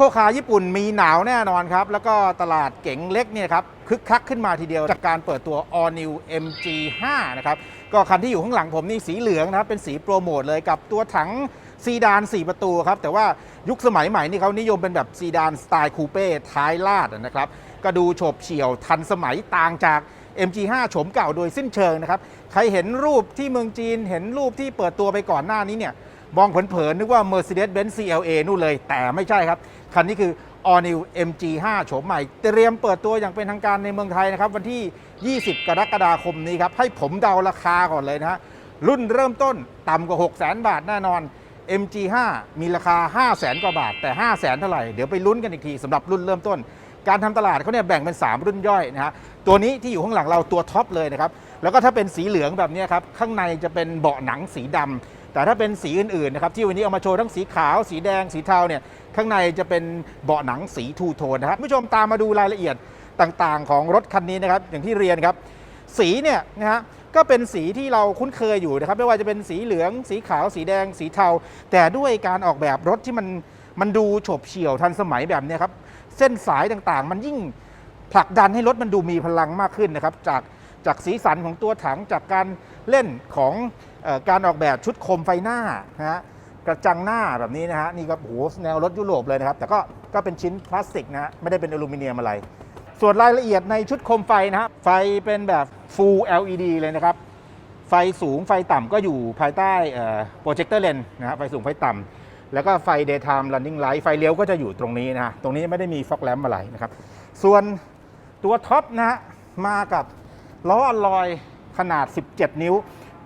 โคคาญี่ปุ่นมีหนาวแน่นอนครับ แล้วก็ตลาดเก๋งเล็กเนี่ยครับคึกคักขึ้นมาทีเดียวจากการเปิดตัว All New MG5 นะครับก็คันที่อยู่ข้างหลังผมนี่สีเหลืองนะครับเป็นสีโปรโมทเลยกับตัวถังซีดาน 4 ประตูครับ แต่ว่ายุคสมัยใหม่นี่เขานิยมเป็นแบบซีดานสไตล์คูเป้ท้ายลาดนะครับ ก็ดูโฉบเฉี่ยวทันสมัยต่างจาก MG5 โฉมเก่าโดยสิ้นเชิงนะครับ ใครเห็นรูปที่เมืองจีนเห็นรูปที่เปิดตัวไปก่อนหน้านี้เนี่ย มองเผินๆนึกว่า Mercedes-Benz CLA นู่นเลย แต่ไม่ใช่ครับ คันนี้คือ All New MG5 โฉมใหม่ เตรียมเปิดตัวอย่างเป็นทางการในเมืองไทยนะครับ วันที่ 20 กรกฎาคมนี้ครับ ให้ผมเดาราคาก่อนเลยนะฮะรุ่นเริ่มต้นต่ำกว่า 6 0 0 0 0 0 บาทแน่นอน MG5 มีราคา 5 0 0 0 0 0 กว่าบาท แต่ 5 0 0 0 0 0 เท่าไหร่ เดี๋ยวไปลุ้นกันอีกทีสำหรับรุ่นเริ่มต้น การทำตลาดเขาเนี่ยแบ่งเป็น 3 รุ่นย่อยนะฮะ ตัวนี้ที่อยู่ข้างหลังเราตัวท็อปเลยนะครับ แล้วก็ถ้าเป็นสีเหลืองแบบนี้ครับ ข้างในจะเป็นเบาะหนังสีดำ แต่ถ้าเป็นสีอื่นๆนะครับที่วันนี้เอามาโชว์ทั้งสีขาว สีแดงสีเทาเนี่ยข้างในจะเป็นเบาะหนังสีทูโทนนะครับผู้ชมตามมาดูรายละเอียดต่างๆ ของรถคันนี้นะครับอย่างที่เรียนครับสีเนี่ยนะฮะก็เป็นสีที่เราคุ้นเคยอยู่นะครับไม่ว่าจะเป็นสีเหลือง สีขาว สีแดง สีเทา แต่ด้วยการออกแบบรถที่มันมันดูโฉบเฉี่ยวทันสมัยแบบนี้ครับเส้นสายต่างๆ มันยิ่งผลักดันให้รถมันดูมีพลังมากขึ้นนะครับจากจากสีสันของตัวถังจากการเล่นของ การออกแบบชุดโคมไฟหน้านะฮะกระจังหน้าแบบนี้นะฮะนี่ก็โหแนวรถยุโรปเลยนะครับ แต่ก็ก็เป็นชิ้นพลาสติกนะฮะไม่ได้เป็นอลูมิเนียมอะไร ส่วนรายละเอียดในชุดโคมไฟนะฮะไฟเป็นแบบ Full LED เลยนะครับ ไฟสูงไฟต่ำก็อยู่ภายใต้โปรเจคเตอร์เลนนะฮะไฟสูงไฟต่ำแล้วก็ไฟ daytime running light ไฟเลี้ยวก็จะอยู่ตรงนี้นะฮะตรงนี้ไม่ได้มีฟอกแลมอะไรนะครับ ส่วนตัวท็อปนะฮะมากับล้ออลลอยขนาด 17 นิ้ว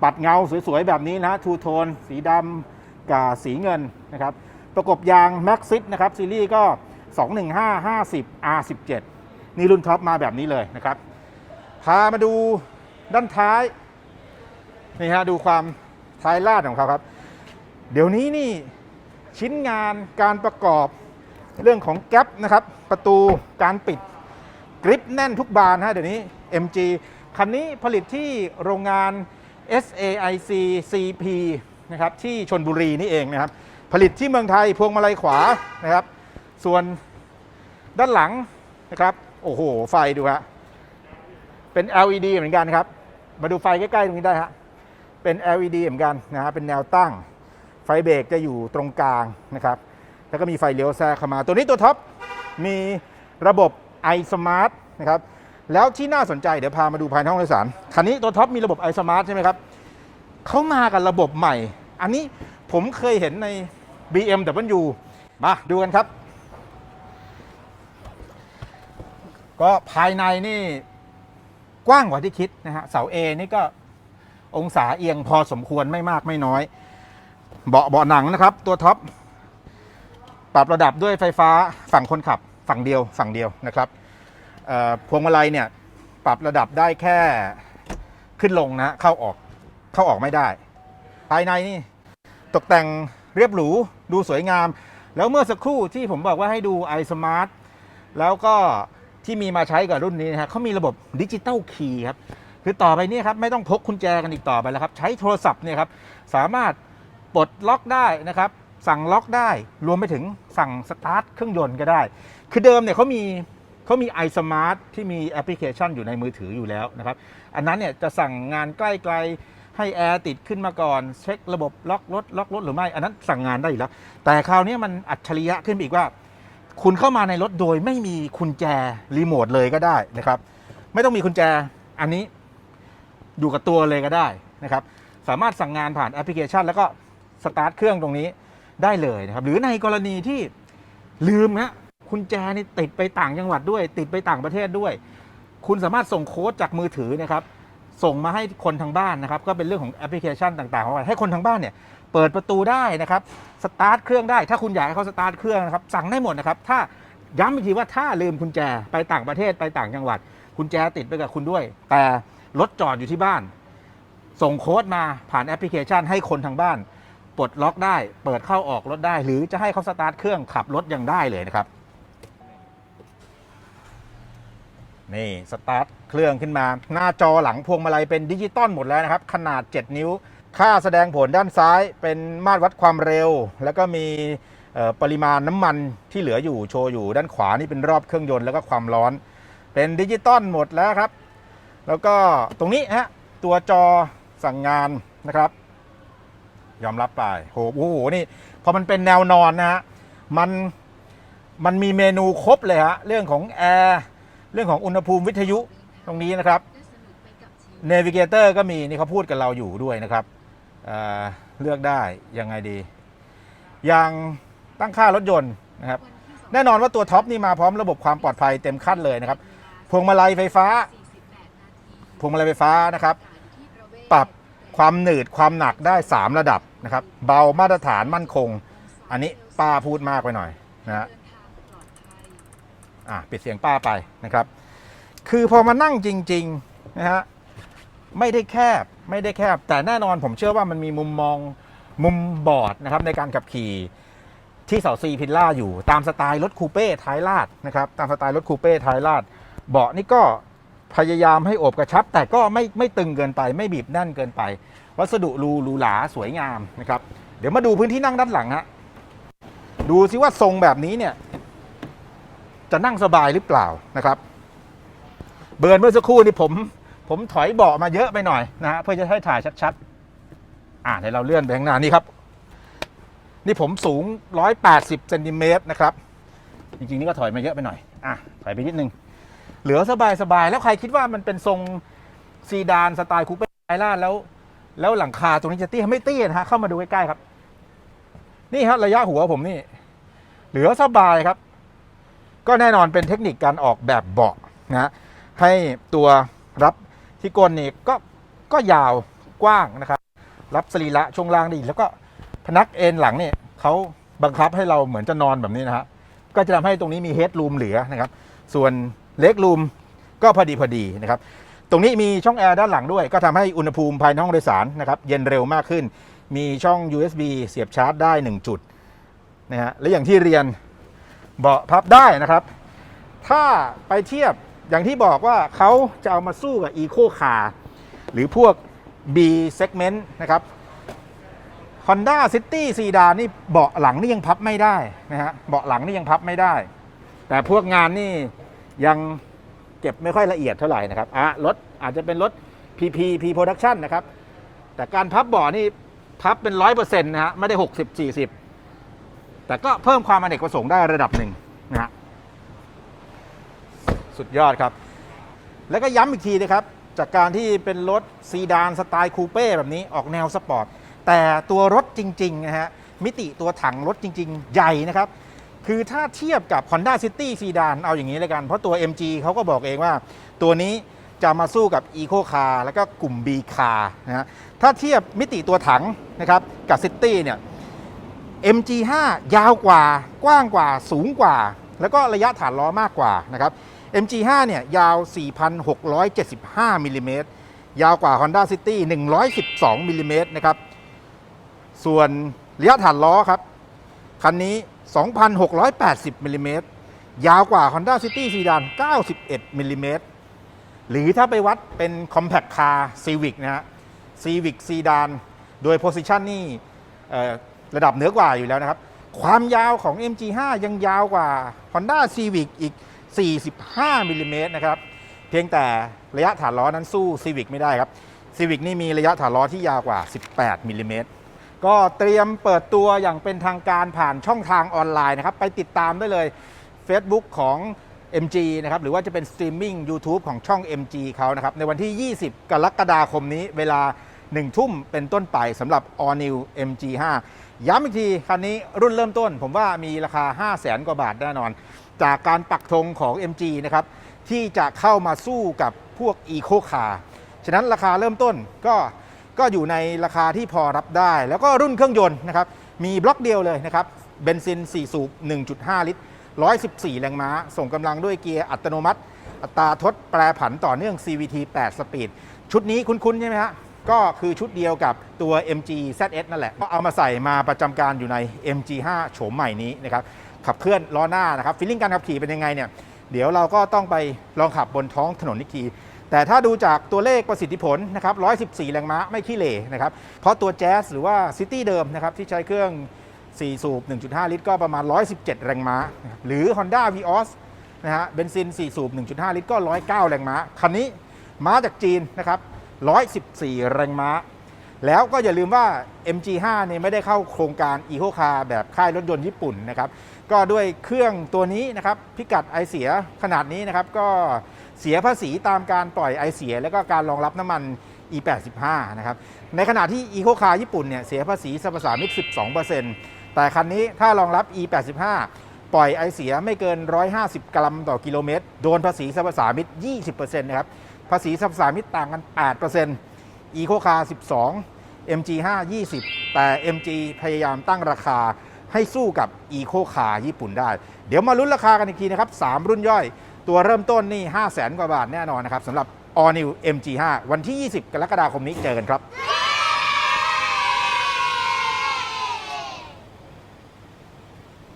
ปัดเงาสวยๆ แบบนี้นะฮะทูโทน สีดำกับสีเงินนะครับ ประกบยาง Maxxis นะครับ ซีรีส์ก็ 215 50 R17 นี่รุ่นท็อปมาแบบนี้เลยนะครับ พามาดูด้านท้าย นี่ฮะดูความท้ายลาดของเขาครับ เดี๋ยวนี้นี่ชิ้นงานการประกอบเรื่องของแก๊ปนะครับ ประตูการปิดกริปแน่นทุกบานฮะเดี๋ยวนี้ MG คันนี้ผลิตที่โรงงาน SAIC CP นะครับที่ชนบุรีนี่เองนะครับ ผลิตที่เมืองไทยพวงมาลัยขวานะครับ ส่วนด้านหลังนะครับ โอ้โห ไฟดูฮะเป็น LED เหมือนกันครับ มาดูไฟใกล้ๆตรงนี้ได้ฮะเป็น LED เหมือนกันนะฮะเป็นแนวตั้ง ไฟเบรกจะอยู่ตรงกลางนะครับ แล้วก็มีไฟเลี้ยวแทรกเข้ามา ตัวนี้ตัวท็อปมีระบบ iSmart นะครับ แล้วที่น่าสนใจเดี๋ยวพามาดูภายในห้องโดยสาร คันนี้ตัวท็อปมีระบบ iSmart ใช่ไหมครับเขามากับระบบใหม่ อันนี้ผมเคยเห็นใน BMW มาดูกันครับ ก็ภายในนี่กว้างกว่าที่คิดนะฮะ เสา A นี่ก็องศาเอียงพอสมควรไม่มากไม่น้อย เบาะเบาะหนังนะครับ ตัวท็อป ปรับระดับด้วยไฟฟ้าฝั่งคนขับ ฝั่งเดียวฝั่งเดียวนะครับ พวงมาลัยเนี่ยปรับระดับได้แค่ขึ้นลงนะเข้าออกเข้าออกไม่ได้ ภายในนี่ตกแต่งเรียบหรูดูสวยงาม แล้วเมื่อสักครู่ที่ผมบอกว่าให้ดู iSmart แล้วก็ที่มีมาใช้กับรุ่นนี้นะฮะเขามีระบบดิจิตอลคีย์ครับคือต่อไปนี้ครับไม่ต้องพกกุญแจกันอีกต่อไปแล้วครับ ใช้โทรศัพท์เนี่ยครับสามารถปลดล็อกได้นะครับ สั่งล็อกได้รวมไปถึงสั่งสตาร์ทเครื่องยนต์ก็ได้ คือเดิมเนี่ยเขามี เขามี iSmart ที่มีแอปพลิเคชันอยู่ในมือถืออยู่แล้วนะครับ อันนั้นเนี่ยจะสั่งงานใกล้ๆให้แอร์ติดขึ้นมาก่อน เช็คระบบล็อกรถล็อกรถหรือไม่ อันนั้นสั่งงานได้อยู่แล้ว แต่คราวนี้มันอัจฉริยะขึ้นไปอีกว่า คุณเข้ามาในรถโดยไม่มีกุญแจรีโมทเลยก็ได้นะครับ ไม่ต้องมีกุญแจอันนี้อยู่กับตัวเลยก็ได้นะครับ สามารถสั่งงานผ่านแอปพลิเคชัน แล้วก็สตาร์ทเครื่องตรงนี้ได้เลยนะครับ หรือในกรณีที่ลืมนะ กุญแจนี่ติดไปต่างจังหวัดด้วย ติดไปต่างประเทศด้วย คุณสามารถส่งโค้ดจากมือถือนะครับส่งมาให้คนทางบ้านนะครับ ก็เป็นเรื่องของแอปพลิเคชันต่างๆของมันให้คนทางบ้านเนี่ยเปิดประตูได้นะครับสตาร์ทเครื่องได้ ถ้าคุณอยากให้เขาสตาร์ทเครื่องนะครับสั่งได้หมดนะครับ ถ้าย้ำอีกทีว่าถ้าลืมกุญแจไปต่างประเทศไปต่างจังหวัดกุญแจติดไปกับคุณด้วย แต่รถจอดอยู่ที่บ้าน ส่งโค้ดมาผ่านแอปพลิเคชันให้คนทางบ้านปลดล็อกได้ เปิดเข้าออกรถได้ หรือจะให้เขาสตาร์ทเครื่องขับรถยังได้เลยนะครับ นี่สตาร์ทเครื่องขึ้นมา หน้าจอหลังพวงมาลัยเป็นดิจิตอลหมดแล้วนะครับ ขนาด 7 นิ้ว ค่าแสดงผลด้านซ้ายเป็นมาตรวัดความเร็ว แล้วก็มีปริมาณน้ำมันที่เหลืออยู่โชว์อยู่ ด้านขวานี่เป็นรอบเครื่องยนต์แล้วก็ความร้อน เป็นดิจิตอลหมดแล้วครับ แล้วก็ตรงนี้ฮะตัวจอสั่งงานนะครับ ยอมรับไปโหโอ้โหนี่พอมันเป็นแนวนอนนะฮะมันมันมีเมนูครบเลยฮะเรื่องของแอร์ เรื่องของอุณหภูมิวิทยุตรงนี้นะครับเนวิเกเตอร์ก็มีนี่เขาพูดกับเราอยู่ด้วยนะครับเเลือกได้ยังไงดี อย่างตั้งค่ารถยนต์นะครับแน่นอนว่าตัวท็อปนี่มาพร้อมระบบความปลอดภัยเต็มขั้นเลยนะครับพวงมาลัยไฟฟ้าพวงมาลัยไฟฟ้านะครับ ปรับความหนืดความหนักได้ 3 ระดับนะครับ เบามาตรฐานมั่นคง อันนี้ป้าพูดมากไปหน่อยนะฮะ อะปิดเสียงป้าไปนะครับ คือพอมานั่งจริงๆนะฮะไม่ได้แคบไม่ได้แคบ แต่แน่นอนผมเชื่อว่ามันมีมุมมองมุมบอร์ดนะครับในการขับขี่ที่เสาซีพิลล่าอยู่ตามสไตล์รถคูเป้ท้ายลาดนะครับตามสไตล์รถคูเป้ท้ายลาดเบาะนี่ก็พยายามให้โอบกระชับ แต่ก็ไม่ไม่ตึงเกินไป ไม่บีบแน่นเกินไป วัสดุรูรูหราสวยงามนะครับ เดี๋ยวมาดูพื้นที่นั่งด้านหลังฮะดูซิว่าทรงแบบนี้เนี่ย จะนั่งสบายหรือเปล่านะครับ เบิร์นเมื่อสักครู่นี่ผมผมถอยเบาะมาเยอะไปหน่อยนะฮะเพื่อจะให้ถ่ายชัดๆ อ่าเดี๋ยวเราเลื่อนไปข้างหน้านี่ครับ นี่ผมสูง 180เซนติเมตรนะครับ จริงๆ นี่ก็ถอยมาเยอะไปหน่อย อะถอยไปนิดนึง เหลือสบายๆ แล้วใครคิดว่ามันเป็นทรงซีดานสไตล์คูเป้ไอล่าแล้ว แล้วหลังคาตรงนี้จะเตี้ยไม่เตี้ยนะฮะเข้ามาดูใกล้ๆครับ นี่ครับระยะหัวผมนี่ เหลือสบายครับ ก็แน่นอนเป็นเทคนิคการออกแบบเบาะนะฮะให้ตัวรับที่ก้นนี่ก็ก็ยาวกว้างนะครับ รับสรีระช่วงล่างได้ดีแล้วก็พนักเอ็นหลังเนี่ยเขาบังคับให้เราเหมือนจะนอนแบบนี้นะฮะก็จะทำให้ตรงนี้มีเฮดรูมเหลือนะครับ ส่วนเล็กรูมก็พอดีพอดีนะครับ ตรงนี้มีช่องแอร์ด้านหลังด้วย ก็ทำให้อุณหภูมิภายในห้องโดยสารนะครับ เย็นเร็วมากขึ้น มีช่อง USB เสียบชาร์จได้ 1 จุดนะฮะและอย่างที่เรียน เบาะพับได้นะครับ ถ้าไปเทียบอย่างที่บอกว่าเขาจะเอามาสู้กับ Eco Car หรือพวก B segment นะครับ Honda City ซีดานนี่เบาะหลังนี่ยังพับไม่ได้นะฮะเบาะหลังนี่ยังพับไม่ได้ แต่พวกงานนี่ยังเก็บไม่ค่อยละเอียดเท่าไหร่นะครับอะรถอาจจะเป็นรถ PP P Production นะครับ แต่การพับเบาะนี่พับเป็นร้อยเปอร์เซ็นต์นะฮะไม่ได้ 60 40 แต่ก็เพิ่มความอเนกประสงค์ได้ระดับหนึ่งนะฮะสุดยอดครับ แล้วก็ย้ำอีกทีนะครับจากการที่เป็นรถซีดานสไตล์คูเป้แบบนี้ออกแนวสปอร์ต แต่ตัวรถจริง ๆ นะฮะ มิติตัวถังรถจริง ๆ ใหญ่นะครับ คือถ้าเทียบกับ Honda City ซีดานเอาอย่างนี้เลยกัน เพราะตัว MG เขาก็บอกเองว่า ตัวนี้จะมาสู้กับ Eco Car แล้วก็กลุ่ม B Car นะฮะถ้าเทียบมิติตัวถังนะครับกับ City เนี่ย MG5 ยาวกว่ากว้างกว่าสูงกว่า แล้วก็ระยะฐานล้อมากกว่านะครับ MG5 เนี่ยยาว 4,675มิลลิเมตรยาวกว่า Honda City 112มิลลิเมตรนะครับ ส่วนระยะฐานล้อครับ คันนี้ 2,680มิลลิเมตรยาวกว่า Honda City Sedan 91มิลลิเมตรหรือถ้าไปวัดเป็น Compact Car Civic นะฮะ Civic Sedan โดย Position นี่ ระดับเหนือกว่าอยู่แล้วนะครับ ความยาวของ MG5 ยังยาวกว่า Honda Civic อีก 45มิลลิเมตรนะครับ เพียงแต่ระยะฐานล้อนั้นสู้ Civic ไม่ได้ครับ Civic นี่มีระยะฐานล้อที่ยาวกว่า 18มิลลิเมตรก็เตรียมเปิดตัวอย่างเป็นทางการผ่านช่องทางออนไลน์นะครับ ไปติดตามได้เลย Facebook ของ MG นะครับ หรือว่าจะเป็นสตรีมมิ่ง YouTube ของช่อง MG เขานะครับ ในวันที่ 20 กรกฎาคมนี้เวลา 1 ทุ่มเป็นต้นไปสำหรับ All New MG5 ย้ำอีกทีคันนี้รุ่นเริ่มต้น ผมว่ามีราคา 5 0 0แสนกว่าบาทแน่นอน จากการปักธงของ MG นะครับที่จะเข้ามาสู้กับพวก Eco Car ฉะนั้นราคาเริ่มต้นก็ก็อยู่ในราคาที่พอรับได้ แล้วก็รุ่นเครื่องยนต์นะครับมีบล็อกเดียวเลยนะครับเบนซิน 4 สูบ 1.5 ลิตร 114 แรงม้า ส่งกำลังด้วยเกียร์อัตโนมัติ อัตราทดแปรผันต่อเนื่อง CVT 8 สปีด ชุดนี้คุ้นๆใช่ไหมฮะ ก็คือชุดเดียวกับตัว MG ZS นั่นแหละ ก็เอามาใส่มาประจำการอยู่ใน MG5 โฉมใหม่นี้นะครับขับเคลื่อนล้อหน้านะครับฟีลลิ่งการขับขี่เป็นยังไงเนี่ยเดี๋ยวเราก็ต้องไปลองขับบนท้องถนนอีกที แต่ถ้าดูจากตัวเลขประสิทธิผลนะครับ 114 แรงม้าไม่ขี้เหร่นะครับ เพราะตัวแจ๊สหรือว่าซิตี้เดิมนะครับที่ใช้เครื่อง 4 สูบ 1.5 ลิตร ก็ประมาณ 117 แรงม้า หรือ Honda Vios นะฮะเบนซิน 4 สูบ 1.5 ลิตร ก็ 109 แรงม้า คันนี้ม้าจากจีนนะครับ 114 แรงม้า แล้วก็อย่าลืมว่า MG5 เนี่ยไม่ได้เข้าโครงการ Eco Car แบบค่ายรถยนต์ญี่ปุ่นนะครับ ก็ด้วยเครื่องตัวนี้นะครับ พิกัดไอเสียขนาดนี้นะครับ ก็เสียภาษีตามการปล่อยไอเสีย แล้วก็การรองรับน้ำมัน E85 นะครับ ในขณะที่ Eco Car ญี่ปุ่นเนี่ยเสียภาษีสรรพสามิต12%แต่คันนี้ถ้ารองรับ E85 ปล่อยไอเสียไม่เกิน 150 กรัมต่อกิโลเมตร โดนภาษีสรรพสามิต20%นะครับ ภาษีสรรพสามิตต่างกัน8% Eco Car 12 MG5 20 แต่ MG พยายามตั้งราคาให้สู้กับ Eco Car ญี่ปุ่นได้ เดี๋ยวมาลุ้นราคากันอีกทีนะครับ 3 รุ่นย่อย ตัวเริ่มต้นนี่ 5 0 0 0 0 0 กว่าบาทแน่นอนนะครับสำหรับ All New MG5 วันที่ 20 กรกฎาคมนี้เจอกันครับ